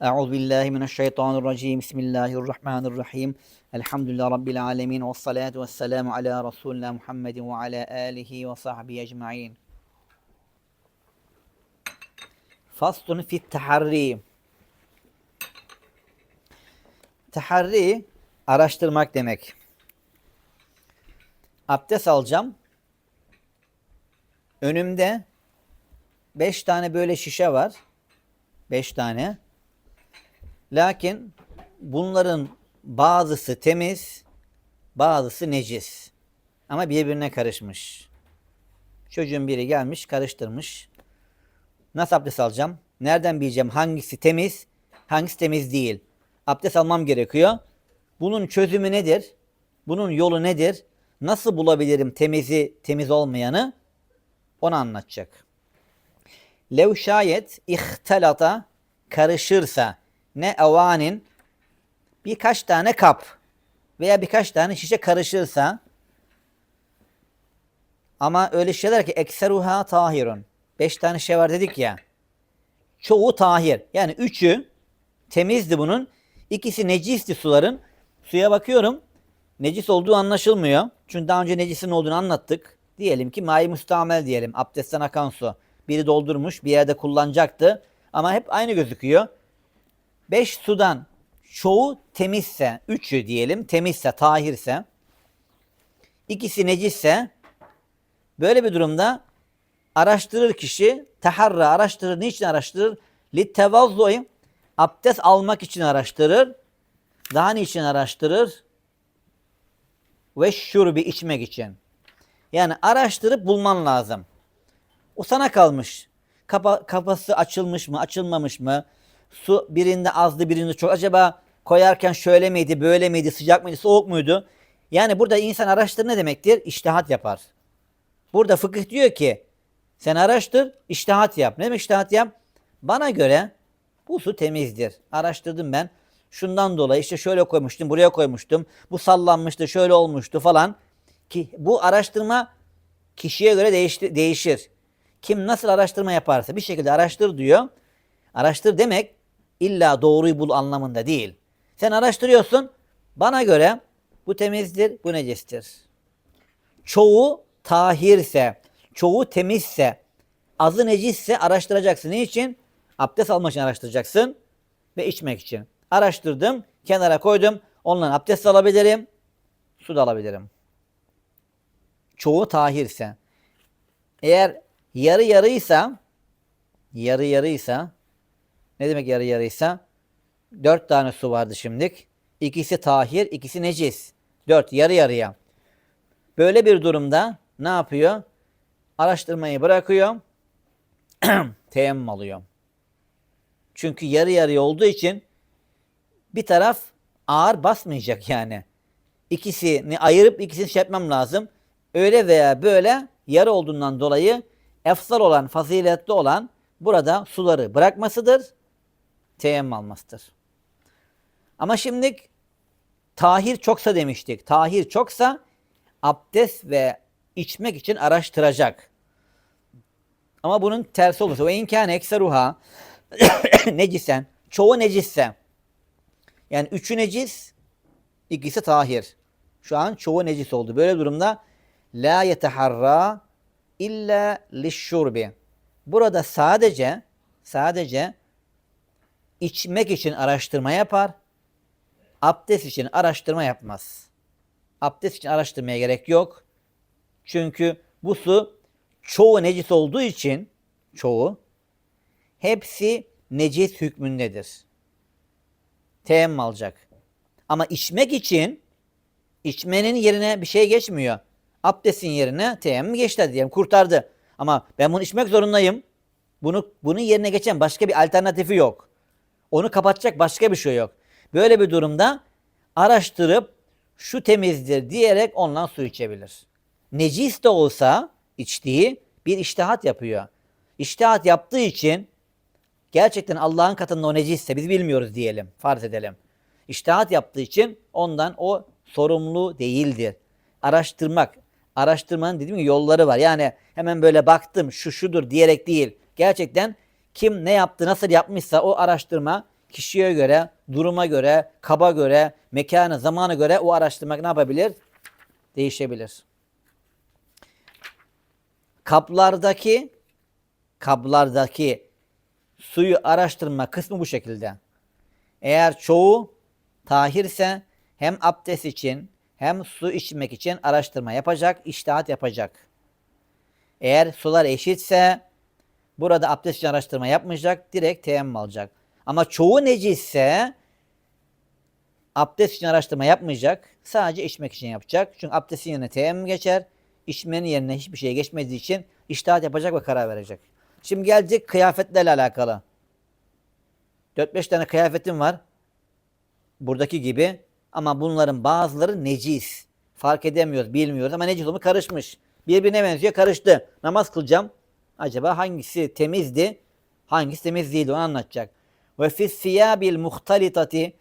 Euzu billahi mineşşeytanirracim. Bismillahirrahmanirrahim. Elhamdülillahi rabbil alamin ve salatu vesselamu ala resulina Muhammedin ve ala alihi ve sahbihi ecmaîn. Faslun fit taharri. Taharri araştırmak demek. Abdest alacağım. Önümde beş tane böyle şişe var. Beş tane. Lakin bunların bazısı temiz, bazısı necis. Ama birbirine karışmış. Çocuğun biri gelmiş, karıştırmış. Nasıl abdest alacağım? Nereden bileceğim hangisi temiz, hangisi temiz değil? Abdest almam gerekiyor. Bunun çözümü nedir? Bunun yolu nedir? Nasıl bulabilirim temizi, temiz olmayanı? Onu anlatacak. Lev şayet ihtelata karışırsa ne avanin birkaç tane kap veya birkaç tane şişe karışırsa ama öyle şeyler ki ekseruha tahirun. Beş tane şey var dedik ya. Çoğu tahir. Yani üçü temizdi bunun. İkisi necisti suların. Suya bakıyorum. Necis olduğu anlaşılmıyor. Çünkü daha önce necisin olduğunu anlattık. Diyelim ki mai müstamel diyelim. Abdestten akan su. Biri doldurmuş bir yerde kullanacaktı. Ama hep aynı gözüküyor. Beş sudan çoğu temizse, üçü diyelim temizse, tahirse, ikisi necisse, böyle bir durumda araştırır kişi, teharra araştırır. Niçin araştırır? Littevazzu'i abdest almak için araştırır. Daha niçin araştırır? Ve şurbi içmek için. Yani araştırıp bulman lazım. O sana kalmış. Kapa, kafası açılmış mı, açılmamış mı? Su birinde azdı, birinde çok. Acaba koyarken şöyle miydi, böyle miydi, sıcak mıydı, soğuk muydu? Yani burada insan araştır ne demektir? İştihat yapar. Burada fıkıh diyor ki sen araştır, iştihat yap. Ne demek iştihat yap? Bana göre bu su temizdir. Araştırdım ben. Şundan dolayı işte şöyle koymuştum, buraya koymuştum. Bu sallanmıştı, şöyle olmuştu falan. Ki bu araştırma kişiye göre değişti, değişir. Kim nasıl araştırma yaparsa bir şekilde araştır diyor. Araştır demek illa doğruyu bul anlamında değil. Sen araştırıyorsun. Bana göre bu temizdir, bu necistir. Çoğu tahirse, çoğu temizse, azı necisse araştıracaksın. Ne için? Abdest almak için araştıracaksın ve içmek için. Araştırdım, kenara koydum. Onunla abdest alabilirim, su da alabilirim. Çoğu tahirse. Eğer yarı yarıysa, yarı yarıysa, ne demek yarı yarıysa? Dört tane su vardı şimdilik. İkisi tahir, ikisi necis. Dört, yarı yarıya. Böyle bir durumda ne yapıyor? Araştırmayı bırakıyor. teyemmüm alıyor. Çünkü yarı yarıya olduğu için bir taraf ağır basmayacak yani. İkisini ayırıp ikisini şey yapmam lazım. Öyle veya böyle yarı olduğundan dolayı efsal olan, faziletli olan burada suları bırakmasıdır, teyemmüm almasıdır. Ama şimdi tahir çoksa demiştik. Tahir çoksa abdest ve içmek için araştıracak. Ama bunun tersi olursa ve inkâne ekseruha necisen, çoğu necisse. Yani üçü necis, ikisi tahir. Şu an çoğu necis oldu. Böyle durumda la yeteharra illa lişşurbi. Burada sadece sadece içmek için araştırma yapar. Abdest için araştırma yapmaz. Abdest için araştırmaya gerek yok. Çünkü bu su çoğu necis olduğu için çoğu hepsi necis hükmündedir. Teyemmüm alacak. Ama içmek için içmenin yerine bir şey geçmiyor. Abdestin yerine teyemmüm geçti diyelim kurtardı. Ama ben bunu içmek zorundayım. Bunu bunun yerine geçen başka bir alternatifi yok. Onu kapatacak başka bir şey yok. Böyle bir durumda araştırıp şu temizdir diyerek ondan su içebilir. Necis de olsa içtiği bir iştihat yapıyor. İştihat yaptığı için gerçekten Allah'ın katında o necisse biz bilmiyoruz diyelim, farz edelim. İştihat yaptığı için ondan o sorumlu değildir. Araştırmak, araştırmanın dediğim gibi yolları var. Yani hemen böyle baktım şu şudur diyerek değil. Gerçekten kim ne yaptı, nasıl yapmışsa o araştırma kişiye göre, duruma göre, kaba göre, mekana, zamana göre o araştırmak ne yapabilir? Değişebilir. Kaplardaki kaplardaki suyu araştırma kısmı bu şekilde. Eğer çoğu tahirse hem abdest için hem su içmek için araştırma yapacak, iştihat yapacak. Eğer sular eşitse burada abdest için araştırma yapmayacak, direkt teyemmüm alacak. Ama çoğu necisse abdest için araştırma yapmayacak, sadece içmek için yapacak. Çünkü abdestin yerine teyemmüm geçer, içmenin yerine hiçbir şey geçmediği için iştihat yapacak ve karar verecek. Şimdi gelecek kıyafetlerle alakalı. 4-5 tane kıyafetim var. Buradaki gibi. Ama bunların bazıları necis. Fark edemiyoruz, bilmiyoruz ama necis olmuş karışmış. Birbirine benziyor, karıştı. Namaz kılacağım. Acaba hangisi temizdi, hangisi temiz değildi onu anlatacak. Ve fis muhtalitati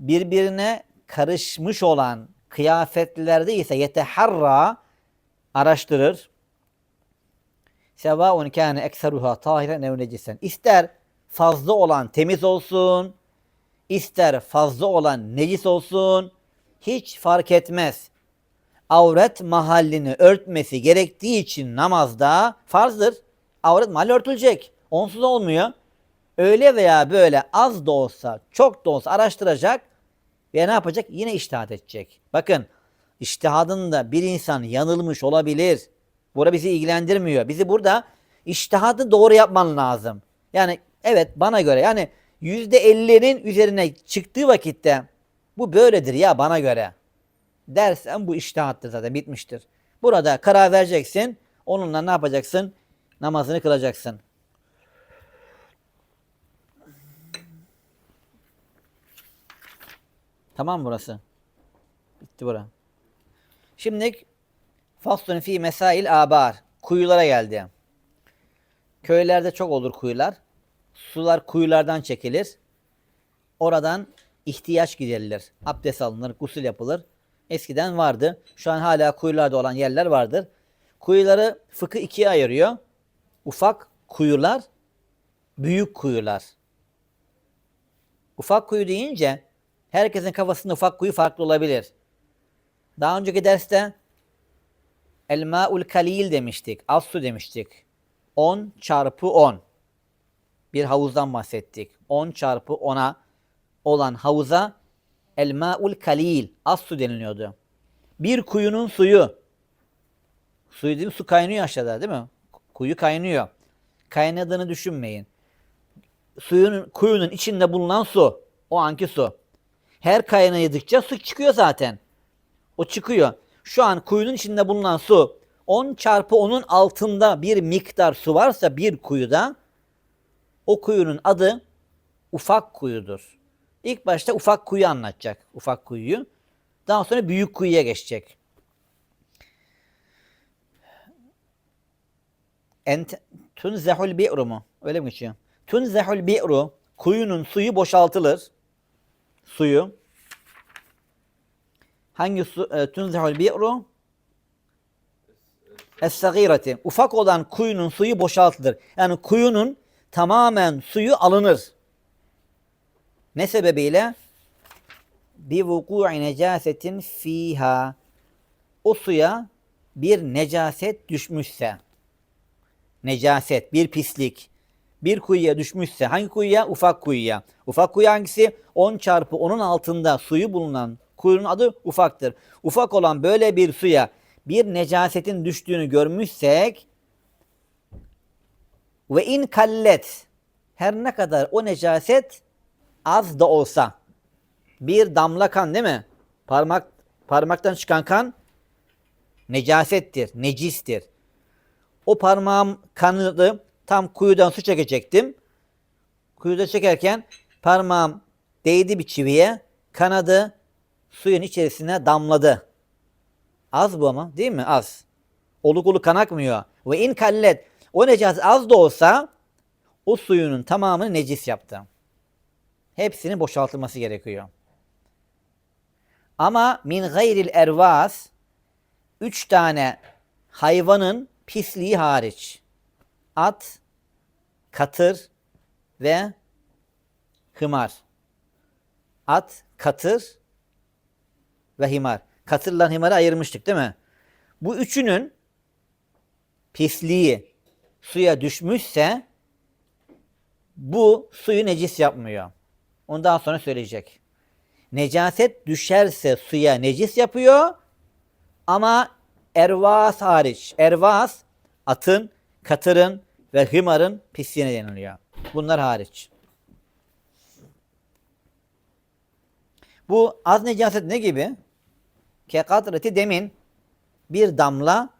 birbirine karışmış olan kıyafetlerde ise yeteharra araştırır. Sevaun kâne ekseruha tahiren ev necisen. İster fazla olan temiz olsun, ister fazla olan necis olsun, hiç fark etmez. Avret mahallini örtmesi gerektiği için namazda farzdır. Avret mahalli örtülecek. Onsuz olmuyor. Öyle veya böyle az da olsa, çok da olsa araştıracak ve ne yapacak? Yine iştihat edecek. Bakın, iştihadında bir insan yanılmış olabilir. Bura bizi ilgilendirmiyor. Bizi burada iştihadı doğru yapman lazım. Yani evet bana göre yani yüzde elli'nin üzerine çıktığı vakitte bu böyledir ya bana göre dersen bu iştihattır zaten bitmiştir. Burada karar vereceksin. Onunla ne yapacaksın? Namazını kılacaksın. Tamam burası? Bitti bura. Şimdi faslun fi mesail abar. Kuyulara geldi. Köylerde çok olur kuyular. Sular kuyulardan çekilir. Oradan ihtiyaç giderilir. Abdest alınır, gusül yapılır. Eskiden vardı. Şu an hala kuyularda olan yerler vardır. Kuyuları fıkı ikiye ayırıyor. Ufak kuyular, büyük kuyular. Ufak kuyu deyince herkesin kafasında ufak kuyu farklı olabilir. Daha önceki derste el ma'ul kalil demiştik. Az su demiştik. 10 çarpı 10. Bir havuzdan bahsettik. 10 çarpı 10'a olan havuza el ma'ul kalil az su deniliyordu. Bir kuyunun suyu. Suyu değil mi? Su kaynıyor aşağıda değil mi? Kuyu kaynıyor. Kaynadığını düşünmeyin. Suyun, kuyunun içinde bulunan su. O anki su. Her kaynadıkça su çıkıyor zaten. O çıkıyor. Şu an kuyunun içinde bulunan su 10 çarpı 10'un altında bir miktar su varsa bir kuyuda o kuyunun adı ufak kuyudur. İlk başta ufak kuyu anlatacak. Ufak kuyuyu. Daha sonra büyük kuyuya geçecek. Ent tunzehul bi'ru mu? Öyle mi geçiyor? Tunzehul bi'ru kuyunun suyu boşaltılır. Suyu. Hangi su? E, tunzehul bi'ru Es-sagirati. Ufak olan kuyunun suyu boşaltılır. Yani kuyunun tamamen suyu alınır. Ne sebebiyle? Bi vuku'i necasetin fiha. O suya bir necaset düşmüşse. Necaset, bir pislik. Bir kuyuya düşmüşse. Hangi kuyuya? Ufak kuyuya. Ufak kuyu hangisi? 10 çarpı 10'un altında suyu bulunan kuyunun adı ufaktır. Ufak olan böyle bir suya bir necasetin düştüğünü görmüşsek ve in kallet her ne kadar o necaset az da olsa bir damla kan değil mi? Parmak parmaktan çıkan kan necasettir, necistir. O parmağım kanıdı tam kuyudan su çekecektim. Kuyuda çekerken parmağım değdi bir çiviye, kanadı suyun içerisine damladı. Az bu ama değil mi? Az. Oluk oluk kan akmıyor. Ve in kallet. O necaset az da olsa o suyunun tamamını necis yaptı. Hepsinin boşaltılması gerekiyor. Ama min gayril ervas üç tane hayvanın pisliği hariç. At, katır ve hımar. At, katır ve himar. Katırla himarı ayırmıştık değil mi? Bu üçünün pisliği suya düşmüşse bu suyu necis yapmıyor. Ondan sonra söyleyecek. Necaset düşerse suya necis yapıyor ama ervas hariç. Ervas atın, katırın ve hımarın pisliğine deniliyor. Bunlar hariç. Bu az necaset ne gibi? Kekatreti demin bir damla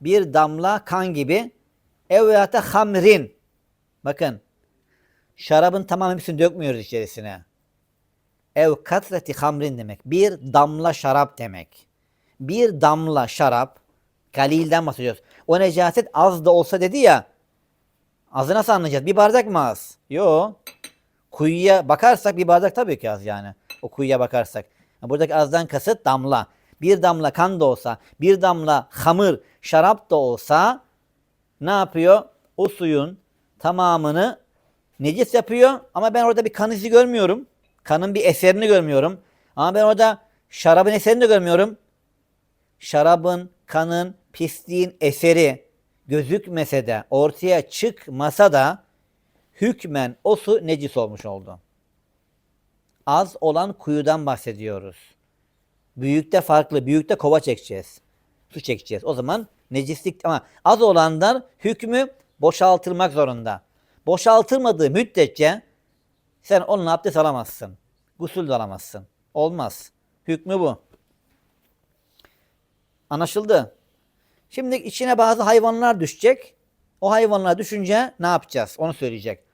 bir damla kan gibi evvata hamrin bakın şarabın tamamı hepsini dökmüyoruz içerisine. Ev katreti hamrin demek. Bir damla şarap demek. Bir damla şarap galilden bahsediyoruz. O necaset az da olsa dedi ya azı nasıl anlayacağız? Bir bardak mı az? Yo. Kuyuya bakarsak bir bardak tabii ki az yani. O kuyuya bakarsak. Buradaki azdan kasıt damla. Bir damla kan da olsa, bir damla hamır, şarap da olsa ne yapıyor? O suyun tamamını necis yapıyor ama ben orada bir kan izi görmüyorum. Kanın bir eserini görmüyorum. Ama ben orada şarabın eserini de görmüyorum. Şarabın, kanın, pisliğin eseri gözükmese de, ortaya çıkmasa da hükmen o su necis olmuş oldu. Az olan kuyudan bahsediyoruz. Büyükte farklı. Büyükte kova çekeceğiz. Su çekeceğiz. O zaman necislik ama az olanlar hükmü boşaltılmak zorunda. Boşaltılmadığı müddetçe sen onunla abdest alamazsın. Gusül de alamazsın. Olmaz. Hükmü bu. Anlaşıldı. Şimdi içine bazı hayvanlar düşecek. O hayvanlar düşünce ne yapacağız? Onu söyleyecek.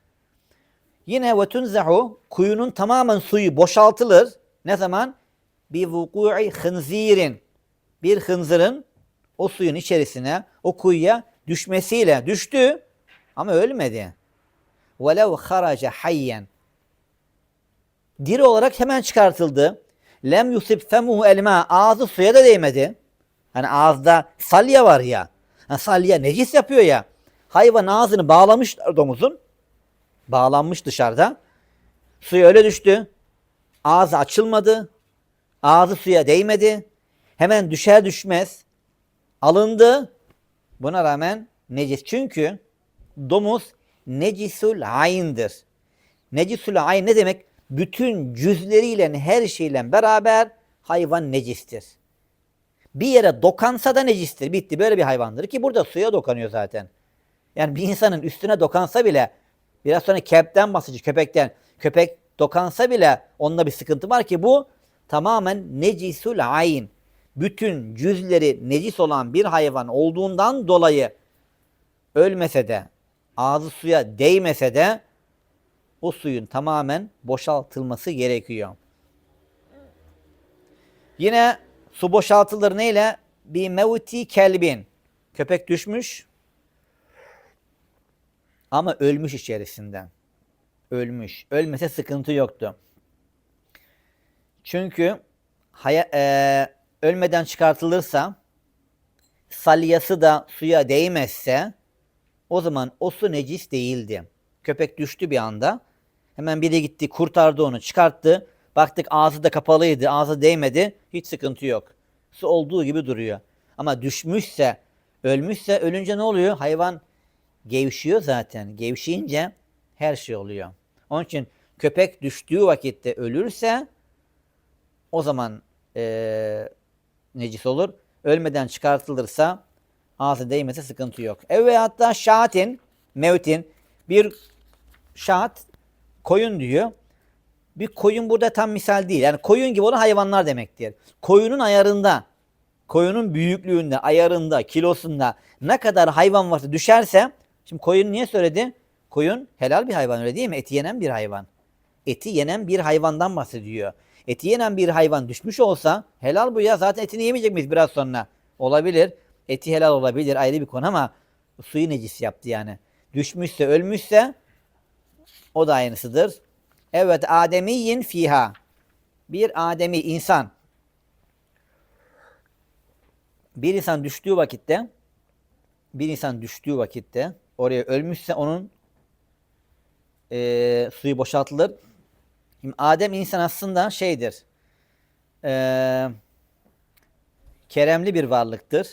Yine ve tunzahu kuyunun tamamen suyu boşaltılır. Ne zaman? Bi vuku'i hınzirin. Bir hınzırın o suyun içerisine, o kuyuya düşmesiyle düştü ama ölmedi. Velev haraca hayyen. Diri olarak hemen çıkartıldı. Lem yusib femuhu elma. Ağzı suya da değmedi. Hani ağızda salya var ya. Hani salya necis yapıyor ya. Hayvan ağzını bağlamışlar domuzun. Bağlanmış dışarıda. Suya öyle düştü. Ağzı açılmadı. Ağzı suya değmedi. Hemen düşer düşmez alındı. Buna rağmen necis. Çünkü domuz necisul ayn'dir. Necisul ayn ne demek? Bütün cüzleriyle her şeyle beraber hayvan necistir. Bir yere dokansa da necistir. Bitti. Böyle bir hayvandır ki burada suya dokanıyor zaten. Yani bir insanın üstüne dokansa bile biraz sonra kepten bahsedecek köpekten. Köpek dokansa bile onunla bir sıkıntı var ki bu tamamen necisul ayn. Bütün cüzleri necis olan bir hayvan olduğundan dolayı ölmese de ağzı suya değmese de o suyun tamamen boşaltılması gerekiyor. Yine su boşaltılır neyle? Bir mevti kelbin. Köpek düşmüş ama ölmüş içerisinden. Ölmüş. Ölmese sıkıntı yoktu. Çünkü haya, e, ölmeden çıkartılırsa salyası da suya değmezse o zaman o su necis değildi. Köpek düştü bir anda. Hemen biri gitti kurtardı onu çıkarttı. Baktık ağzı da kapalıydı ağzı değmedi. Hiç sıkıntı yok. Su olduğu gibi duruyor. Ama düşmüşse ölmüşse ölünce ne oluyor? Hayvan gevşiyor zaten. Gevşeyince her şey oluyor. Onun için köpek düştüğü vakitte ölürse o zaman e, necis olur. Ölmeden çıkartılırsa ağzı değmese sıkıntı yok. Evet hatta şaatin, mevtin bir şaat koyun diyor. Bir koyun burada tam misal değil. Yani koyun gibi olan hayvanlar demektir. Koyunun ayarında, koyunun büyüklüğünde, ayarında, kilosunda ne kadar hayvan varsa düşerse, şimdi koyun niye söyledi? Koyun helal bir hayvan öyle değil mi? Eti yenen bir hayvan. Eti yenen bir hayvandan bahsediyor. Eti yenen bir hayvan düşmüş olsa helal bu ya zaten etini yemeyecek miyiz biraz sonra? Olabilir. Eti helal olabilir ayrı bir konu ama suyu necis yaptı yani. Düşmüşse ölmüşse o da aynısıdır. Evet ademiyin fiha. Bir ademi insan. Bir insan düştüğü vakitte bir insan düştüğü vakitte oraya ölmüşse onun e, suyu boşaltılır. Şimdi Adem insan aslında şeydir. E, keremli bir varlıktır.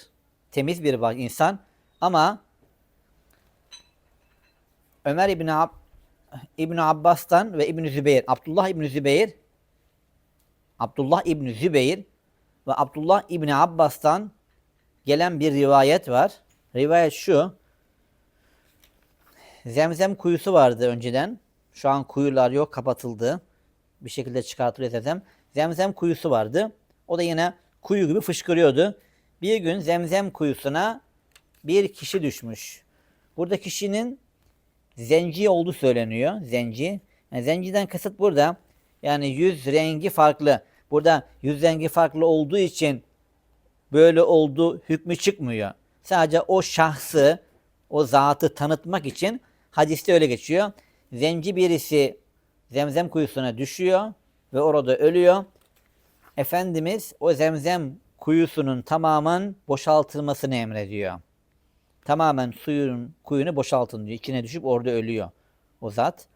Temiz bir insan. Ama Ömer İbni, Ab İbni Abbas'tan ve İbni Zübeyir, Abdullah İbni Zübeyir, Abdullah İbni Zübeyir ve Abdullah İbni Abbas'tan gelen bir rivayet var. Rivayet şu. Zemzem kuyusu vardı önceden. Şu an kuyular yok, kapatıldı. Bir şekilde çıkartılıyor zemzem. Zemzem kuyusu vardı. O da yine kuyu gibi fışkırıyordu. Bir gün zemzem kuyusuna bir kişi düşmüş. Burada kişinin zenci olduğu söyleniyor. Zenci. Yani zenciden kasıt burada. Yani yüz rengi farklı. Burada yüz rengi farklı olduğu için böyle olduğu hükmü çıkmıyor. Sadece o şahsı, o zatı tanıtmak için hadiste öyle geçiyor. Zenci birisi zemzem kuyusuna düşüyor ve orada ölüyor. Efendimiz o zemzem kuyusunun tamamen boşaltılmasını emrediyor. Tamamen suyun kuyunu boşaltın diyor. İçine düşüp orada ölüyor o zat.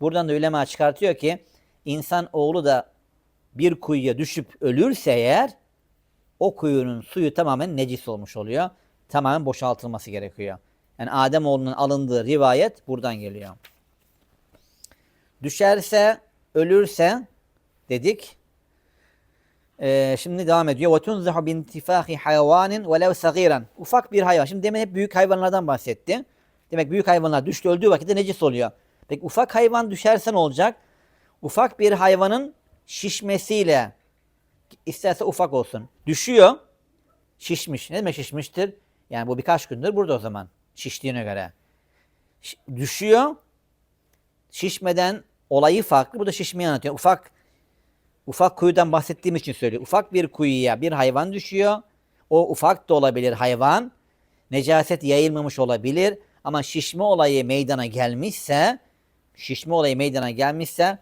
Buradan da ulema çıkartıyor ki insan oğlu da bir kuyuya düşüp ölürse eğer o kuyunun suyu tamamen necis olmuş oluyor. Tamamen boşaltılması gerekiyor. Yani Adem oğlunun alındığı rivayet buradan geliyor. Düşerse, ölürse dedik. Ee, şimdi devam ediyor. وَتُنْزَحُ بِانْتِفَاخِ حَيَوَانٍ وَلَوْ صَغِيرًا Ufak bir hayvan. Şimdi demin hep büyük hayvanlardan bahsetti. Demek büyük hayvanlar düştü öldüğü vakitte necis oluyor. Peki ufak hayvan düşerse ne olacak? Ufak bir hayvanın şişmesiyle isterse ufak olsun. Düşüyor. Şişmiş. Ne demek şişmiştir? Yani bu birkaç gündür burada o zaman. Şiştiğine göre. Ş- düşüyor. Şişmeden olayı farklı. Bu da şişmeyi anlatıyor. Ufak ufak kuyudan bahsettiğim için söylüyor. Ufak bir kuyuya bir hayvan düşüyor. O ufak da olabilir hayvan. Necaset yayılmamış olabilir. Ama şişme olayı meydana gelmişse şişme olayı meydana gelmişse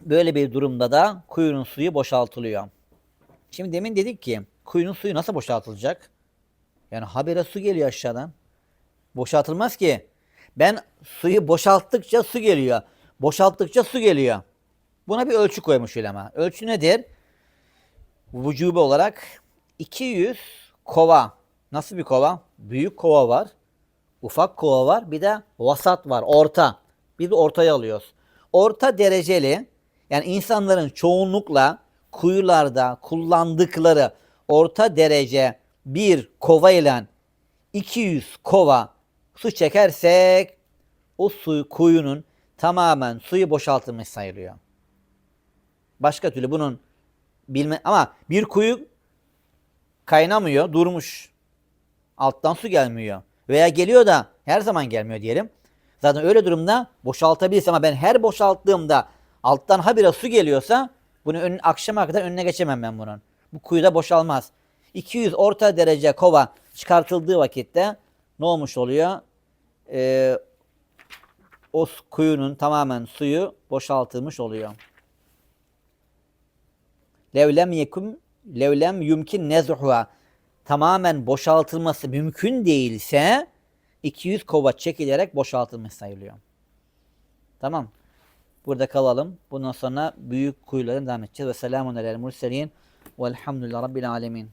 böyle bir durumda da kuyunun suyu boşaltılıyor. Şimdi demin dedik ki kuyunun suyu nasıl boşaltılacak? Yani habire su geliyor aşağıdan. Boşaltılmaz ki. Ben suyu boşalttıkça su geliyor. Boşalttıkça su geliyor. Buna bir ölçü koymuş ulema. Ölçü nedir? Vücube olarak 200 kova. Nasıl bir kova? Büyük kova var. Ufak kova var. Bir de vasat var. Orta. Bir de ortaya alıyoruz. Orta dereceli yani insanların çoğunlukla kuyularda kullandıkları orta derece bir kova ile 200 kova su çekersek o suyu kuyunun tamamen suyu boşaltılmış sayılıyor. Başka türlü bunun bilme ama bir kuyu kaynamıyor, durmuş. Alttan su gelmiyor. Veya geliyor da her zaman gelmiyor diyelim. Zaten öyle durumda boşaltabiliriz ama ben her boşalttığımda alttan habire su geliyorsa bunu ön, akşama kadar önüne geçemem ben bunun. Bu kuyuda boşalmaz. 200 orta derece kova çıkartıldığı vakitte ne olmuş oluyor? Ee, o kuyunun tamamen suyu boşaltılmış oluyor. Levlem yekum levlem yumkin nezhuha tamamen boşaltılması mümkün değilse 200 kova çekilerek boşaltılmış sayılıyor. Tamam. Burada kalalım. Bundan sonra büyük kuyuların devam edeceğiz. Ve selamun aleyhi murselin. Velhamdülillah Rabbil alemin.